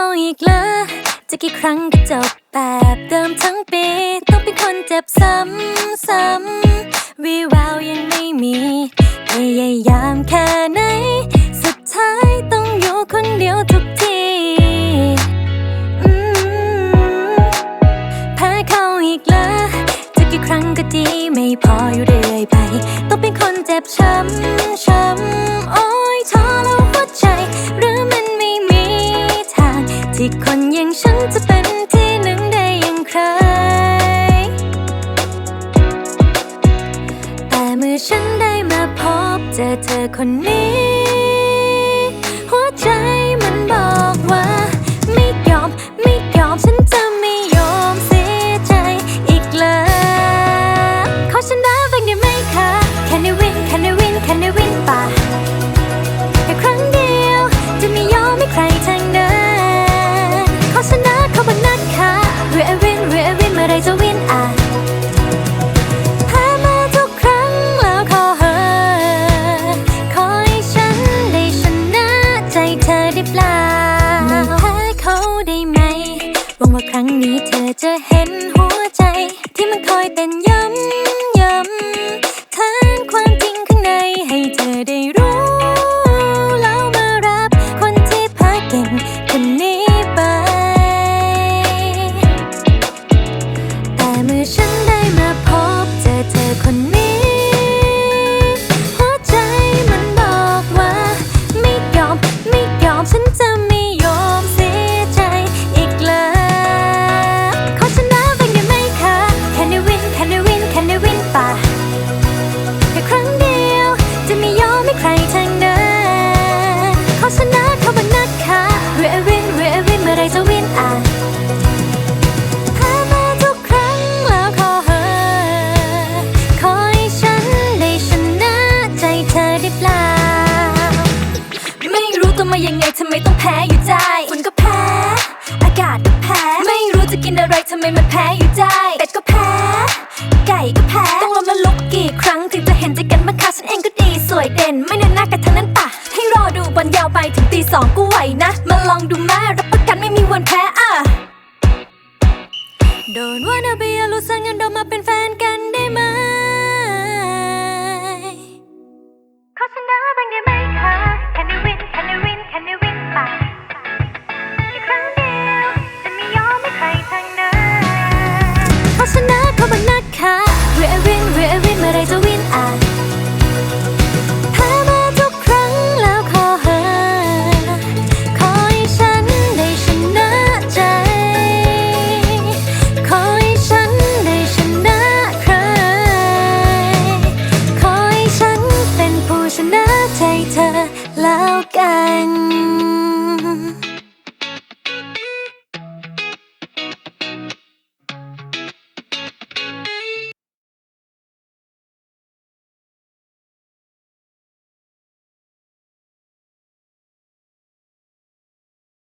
าอีกเหรอจะกี่ครั้งก็จบแบบเดิมทั้งปี ต้องเป็นคนเจ็บซ้ำซ้ำวีแววยังไม่มีพยายามแค่ไหน สุดท้ายต้องอยู่คนเดียวทุกทีแพ้เขาอีกเหรอจะกี่ครั้งก็ดีไม่พออยู่เรื่อยไป ต้องเป็นคนเจ็บช้ำช้ำ ที่คนอย่างฉันจะเป็นที่หนึ่งได้อย่างใคร แต่เมื่อฉันได้มาพบเจอเธอคนนี้ หัวใจที่มันคอยเต้นย้ำ ก็แพ้ต้องลงมาลุกกี่ครั้งถึงจะเห็นใจกันมาคะฉันเองก็ดี สวยเด่น ไม่เน้นหน้ากันทั้งนั้นปะให้รอดูบอลยาวไปถึงตีสองก็ไหวนะ มาลองดูมารับประกันไม่มีวันแพ้อะ Don't wanna be a loser งั้ again